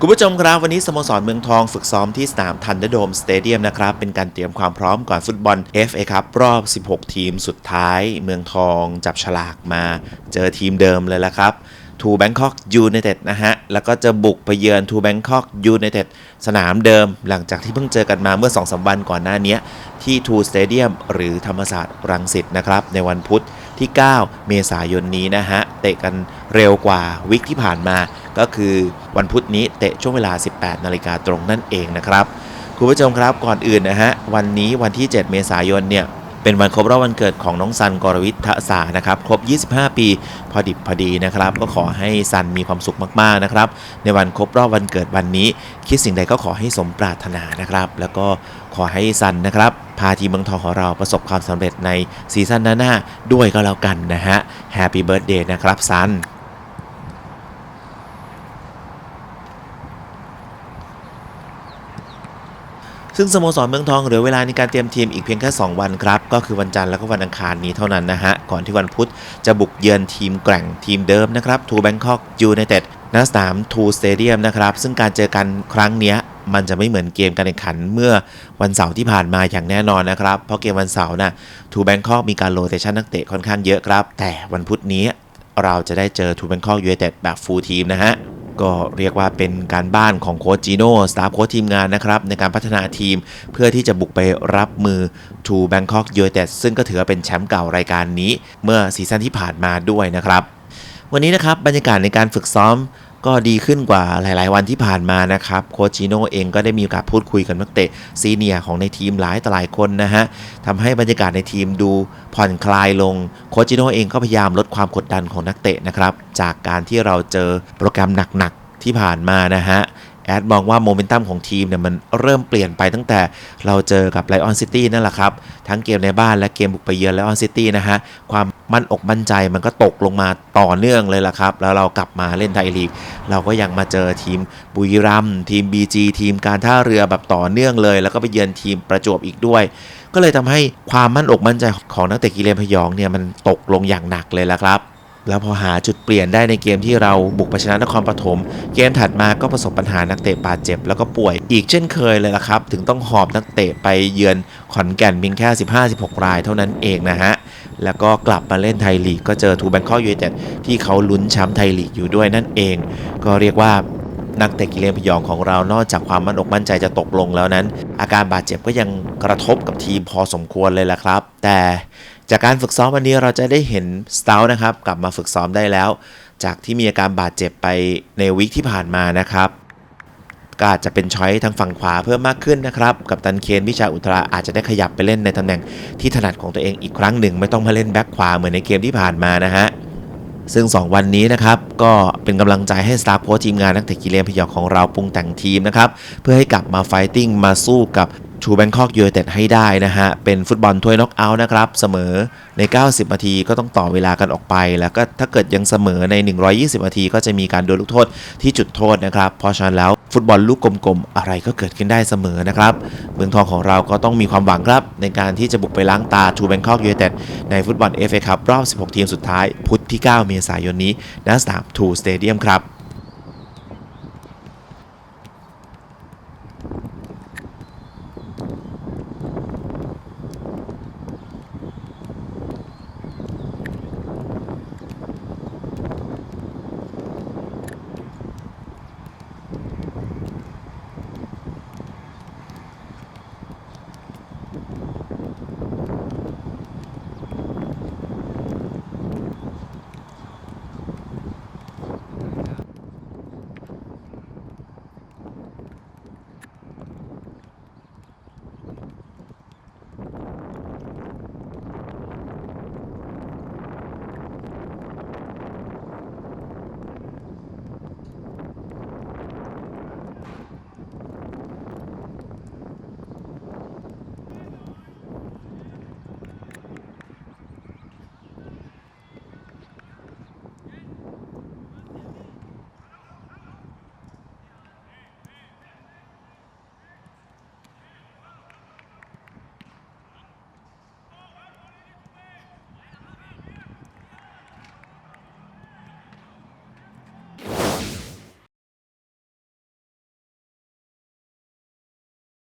คุณผู้ชมครับวันนี้สโมสรเมืองทองฝึกซ้อมที่สนามทันเดอร์โดมสเตเดียมนะครับ เป็นการเตรียมความพร้อมก่อนฟุตบอล FA ครับรอบ 16 ทีมสุดท้าย เมืองทองจับฉลากมา เจอทีมเดิมเลยละครับ ทูแบงคอกยูไนเต็ดนะฮะ แล้วก็จะบุกไปเยือนทูแบงคอกยูไนเต็ดสนามเดิม หลังจากที่เพิ่งเจอกันมาเมื่อ2-3วันก่อนหน้านี้ ที่ทูสเตเดียมหรือธรรมศาสตร์รังสิตนะครับ ในวันพุธที่ 9 เมษายนนี้นะฮะ เตะกันเร็วกว่าวิกที่ผ่านมา ก็คือวันพุธนี้เตะช่วงเวลา 18 นาฬิกาตรงนั่นเองนะครับคุณผู้ชมครับก่อนอื่นนะฮะ วันนี้วันที่ 7 เมษายนเนี่ย เป็นวันครบรอบวันเกิดของน้องซันกรวิททะสานะครับครบ 25 ปี พอดิบพอดีนะครับ ก็ขอให้ซันมีความสุขมากๆนะครับ ในวันครบรอบวันเกิดวันนี้ คิดสิ่งใดก็ขอให้สมปรารถนานะครับ แล้วก็ขอให้ซันนะครับพาทีมเมืองทองของเราประสบความสำเร็จในซีซั่นหน้าๆด้วยก็แล้วกันนะฮะแฮปปี้เบิร์ดเดย์นะครับซัน ซึ่งสโมสรเมืองทองเหลือเวลาในการเตรียมทีมอีกเพียงแค่ 2 วันครับ ก็คือวันจันทร์แล้วก็วันอังคารนี้เท่านั้นนะฮะ ก่อนที่วันพุธจะบุกเยือนทีมแกร่งทีมเดิมนะครับทูแบงคอกยูไนเต็ดณสนามทูสเตเดียมนะครับ ซึ่งการเจอกันครั้งนี้มันจะไม่เหมือนเกมการแข่งขันเมื่อวันเสาร์ที่ผ่านมาอย่างแน่นอนนะครับ เพราะเกมวันเสาร์น่ะทูแบงคอกมีการโรเตชันนักเตะค่อนข้างเยอะครับ แต่วันพุธนี้เราจะได้เจอทูแบงคอกยูไนเต็ดแบบฟูลทีมนะฮะ ก็เรียกว่าเป็นการบ้านของโค้ชจีโน่สตาฟโค้ชทีมงานนะครับ ในการพัฒนาทีมเพื่อที่จะบุกไปรับมือทูแบงคอกยูไนเต็ดซึ่งก็ถือว่าเป็นแชมป์เก่ารายการนี้ เมื่อซีซั่นที่ผ่านมาด้วยนะครับ วันนี้นะครับบรรยากาศในการฝึกซ้อม ก็ดีขึ้นกว่าหลาย ๆ วันที่ผ่านมานะครับโคชจิโน่เองก็ได้มีโอกาสพูดคุยกับนักเตะซีเนียร์ของในทีมหลายต่อหลายคนนะฮะทำให้บรรยากาศในทีมดูผ่อนคลายลงโคชจิโน่เองก็พยายามลดความกดดันของนักเตะนะครับจากการที่เราเจอโปรแกรมหนัก ๆ ที่ผ่านมานะฮะ แอดมองว่าโมเมนตัมของทีมเนี่ยมันเริ่มเปลี่ยนไปตั้งแต่เราเจอกับไลออนซิตี้นั่นแหละครับ ทั้งเกมในบ้านและเกมบุกไปเยือนไลออนซิตี้นะฮะ ความมั่นอกมั่นใจมันก็ตกลงมาต่อเนื่องเลยล่ะครับ แล้วเรากลับมาเล่นไทยลีก เราก็ยังมาเจอทีมบุรีรัมย์ทีม BG ทีมการท่าเรือแบบต่อเนื่องเลย แล้วก็ไปเยือนทีมประจวบอีกด้วย ก็เลยทำให้ความมั่นอกมั่นใจของนักเตะกิเลนพยองเนี่ยมันตกลงอย่างหนักเลยละครับ แล้วพอหาจุดเปลี่ยนได้ในเกมที่เราบุกไปชนะนครปฐมเกมถัดมาก็ประสบปัญหานักเตะบาดเจ็บ แล้วก็ป่วยอีกเช่นเคยเลยละครับ ถึงต้องหอบนักเตะไปเยือนขอนแก่นเพียงแค่ 15-16 รายเท่านั้นเองนะฮะ แล้วก็กลับมาเล่นไทยลีกก็เจอทูแบงคอกยูไนเต็ดที่เขาลุ้นแชมป์ไทยลีกอยู่ด้วยนั่นเอง ก็เรียกว่านักเตะกิเลนพยองของเรานอกจากความมั่นอกมั่นใจจะตกลงแล้วนั้น อาการบาดเจ็บก็ยังกระทบกับทีมพอสมควรเลยละครับ แต่ จากการฝึกซ้อมวันนี้เราจะได้เห็นสตาร์นะครับกลับมาฝึกซ้อมได้แล้ว จากที่มีอาการบาดเจ็บไปในวิกที่ผ่านมานะครับก็อาจจะเป็นช้อยทางฝั่งขวาเพิ่มมากขึ้นนะครับ กับตันเคนวิชาอุตราอาจจะได้ขยับไปเล่นในตำแหน่งที่ถนัดของตัวเองอีกครั้งหนึ่ง ไม่ต้องมาเล่นแบ็คขวาเหมือนในเกมที่ผ่านมานะฮะซึ่ง 2 วันนี้นะครับ ก็เป็นกำลังใจให้สตาฟโค้ชทีมงานนักเตะกีฬาพยองของเราปรุงแต่งทีมนะครับ เพื่อให้กลับมาไฟติ้งมาสู้กับ ชูแบงคอกยูไนเต็ดให้ได้นะฮะ เป็นฟุตบอลถ้วยน็อกเอาท์นะครับ เสมอใน 90 นาทีก็ต้องต่อเวลากันออกไป แล้วก็ถ้าเกิดยังเสมอใน 120 นาทีก็จะมีการโดนลูกโทษที่จุดโทษนะครับ เพราะฉะนั้นแล้วฟุตบอลลูกกลมๆ อะไรก็เกิดขึ้นได้เสมอนะครับ เมืองทองของเราก็ต้องมีความหวังครับ ในการที่จะบุกไปล้างตาทูแบงคอกยูไนเต็ดในฟุตบอลเอฟเอคัพรอบ 16 ทีมสุดท้าย พุธที่ 9 เมษายนนี้ณสนามทูสเตเดียมครับ